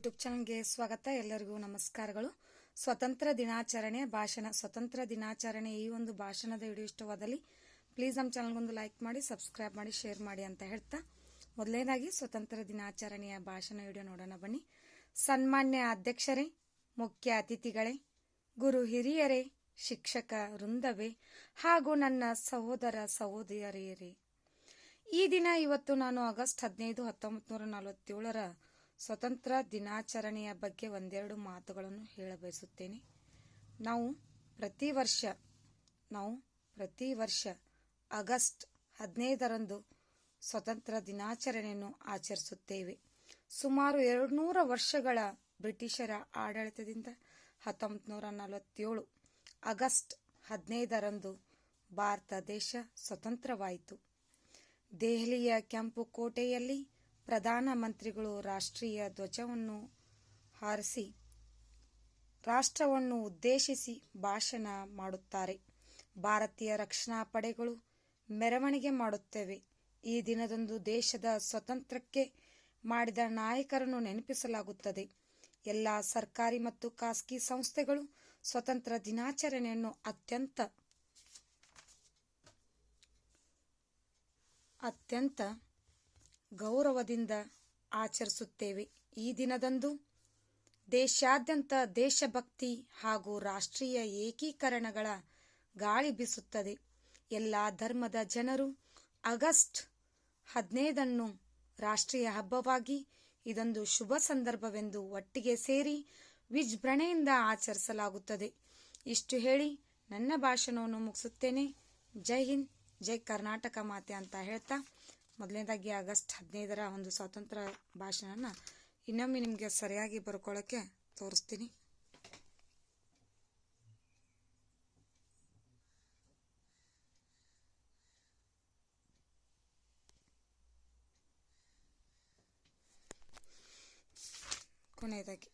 YouTube ಚಾನಲ್ಗೆ ಸ್ವಾಗತ. ಎಲ್ಲರಿಗೂ ನಮಸ್ಕಾರಗಳು. ಸ್ವತಂತ್ರ ದಿನಾಚರಣೆ, ಭಾಷಣ, ಸ್ವತಂತ್ರ ದಿನಾಚರಣೆ ಈ ಒಂದು ಭಾಷಣದ ವಿಡಿಯೋ ಇಷ್ಟವಾದಲ್ಲಿ ಪ್ಲೀಸ್ ನಮ್ಮ ಚಾನಲ್ಗೊಂದು ಲೈಕ್ ಮಾಡಿ ಸಬ್ಸ್ಕ್ರೈಬ್ ಮಾಡಿ ಶೇರ್ ಮಾಡಿ ಅಂತ ಹೇಳ್ತಾ ಮೊದಲನೇದಾಗಿ ಸ್ವತಂತ್ರ ದಿನಾಚರಣೆಯ ಭಾಷಣ ವಿಡಿಯೋ ನೋಡೋಣ ಬನ್ನಿ. ಸನ್ಮಾನ್ಯ ಅಧ್ಯಕ್ಷರೇ, ಮುಖ್ಯ ಅತಿಥಿಗಳೇ, ಗುರು ಹಿರಿಯರೇ, ಶಿಕ್ಷಕ ವೃಂದವೇ ಹಾಗೂ ನನ್ನ ಸಹೋದರ ಸಹೋದರಿಯರೇ. ಈ ದಿನ ಇವತ್ತು ನಾನು ಆಗಸ್ಟ್ ಹದಿನೈದು ಹತ್ತೊಂಬತ್ತು ನೂರ ನಲವತ್ತೇಳರ ಸ್ವತಂತ್ರ ದಿನಾಚರಣೆಯ ಬಗ್ಗೆ ಒಂದೆರಡು ಮಾತುಗಳನ್ನು ಹೇಳಬಯಸುತ್ತೇನೆ ನಾವು ಪ್ರತಿ ವರ್ಷ, ನಾವು ಪ್ರತಿ ವರ್ಷ ಆಗಸ್ಟ್ ಹದಿನೈದರಂದು ಸ್ವತಂತ್ರ ದಿನಾಚರಣೆಯನ್ನು ಆಚರಿಸುತ್ತೇವೆ. ಸುಮಾರು ಎರಡು ನೂರ ವರ್ಷಗಳ ಬ್ರಿಟಿಷರ ಆಡಳಿತದಿಂದ ಹತ್ತೊಂಬತ್ತು ನೂರ ನಲವತ್ತೇಳು ಆಗಸ್ಟ್ ಹದಿನೈದರಂದು ಭಾರತ ದೇಶ ಸ್ವತಂತ್ರವಾಯಿತು. ದೆಹಲಿಯ ಕೆಂಪು ಕೋಟೆಯಲ್ಲಿ ಪ್ರಧಾನಮಂತ್ರಿಗಳು ರಾಷ್ಟ್ರೀಯ ಧ್ವಜವನ್ನು ಹಾರಿಸಿ, ರಾಷ್ಟ್ರವನ್ನು ಉದ್ದೇಶಿಸಿ ಭಾಷಣ ಮಾಡುತ್ತಾರೆ. ಭಾರತೀಯ ರಕ್ಷಣಾ ಪಡೆಗಳು ಮೆರವಣಿಗೆ ಮಾಡುತ್ತವೆ. ಈ ದಿನದಂದು ದೇಶದ ಸ್ವತಂತ್ರಕ್ಕೆ ಮಾಡಿದ ನಾಯಕರನ್ನು ನೆನಪಿಸಲಾಗುತ್ತದೆ. ಎಲ್ಲ ಸರ್ಕಾರಿ ಮತ್ತು ಖಾಸಗಿ ಸಂಸ್ಥೆಗಳು ಸ್ವತಂತ್ರ ದಿನಾಚರಣೆಯನ್ನು ಅತ್ಯಂತ ಅತ್ಯಂತ ಗೌರವದಿಂದ ಆಚರಿಸುತ್ತೇವೆ. ಈ ದಿನದಂದು ದೇಶಾದ್ಯಂತ ದೇಶಭಕ್ತಿ ಹಾಗೂ ರಾಷ್ಟ್ರೀಯ ಏಕೀಕರಣಗಳ ಗಾಳಿ ಬೀಸುತ್ತದೆ. ಎಲ್ಲ ಧರ್ಮದ ಜನರು ಆಗಸ್ಟ್ ಹದಿನೈದನ್ನು ರಾಷ್ಟ್ರೀಯ ಹಬ್ಬವಾಗಿ ಇದೊಂದು ಶುಭ ಸಂದರ್ಭವೆಂದು ಒಟ್ಟಿಗೆ ಸೇರಿ ವಿಜೃಂಭಣೆಯಿಂದ ಆಚರಿಸಲಾಗುತ್ತದೆ. ಇಷ್ಟು ಹೇಳಿ ನನ್ನ ಭಾಷಣವನ್ನು ಮುಗಿಸುತ್ತೇನೆ. ಜೈ ಹಿಂದ್, ಜೈ ಕರ್ನಾಟಕ ಮಾತೆ ಅಂತ ಹೇಳ್ತಾ ಮೊದಲನೇದಾಗಿ ಆಗಸ್ಟ್ ಹದಿನೈದರ ಒಂದು ಸ್ವಾತಂತ್ರ್ಯ ಭಾಷಣನ ಇನ್ನೊಮ್ಮೆ ನಿಮಗೆ ಸರಿಯಾಗಿ ಬರ್ಕೊಳ್ಳೋಕ್ಕೆ ತೋರಿಸ್ತೀನಿ. ಕೊನೆಯದಾಗಿ.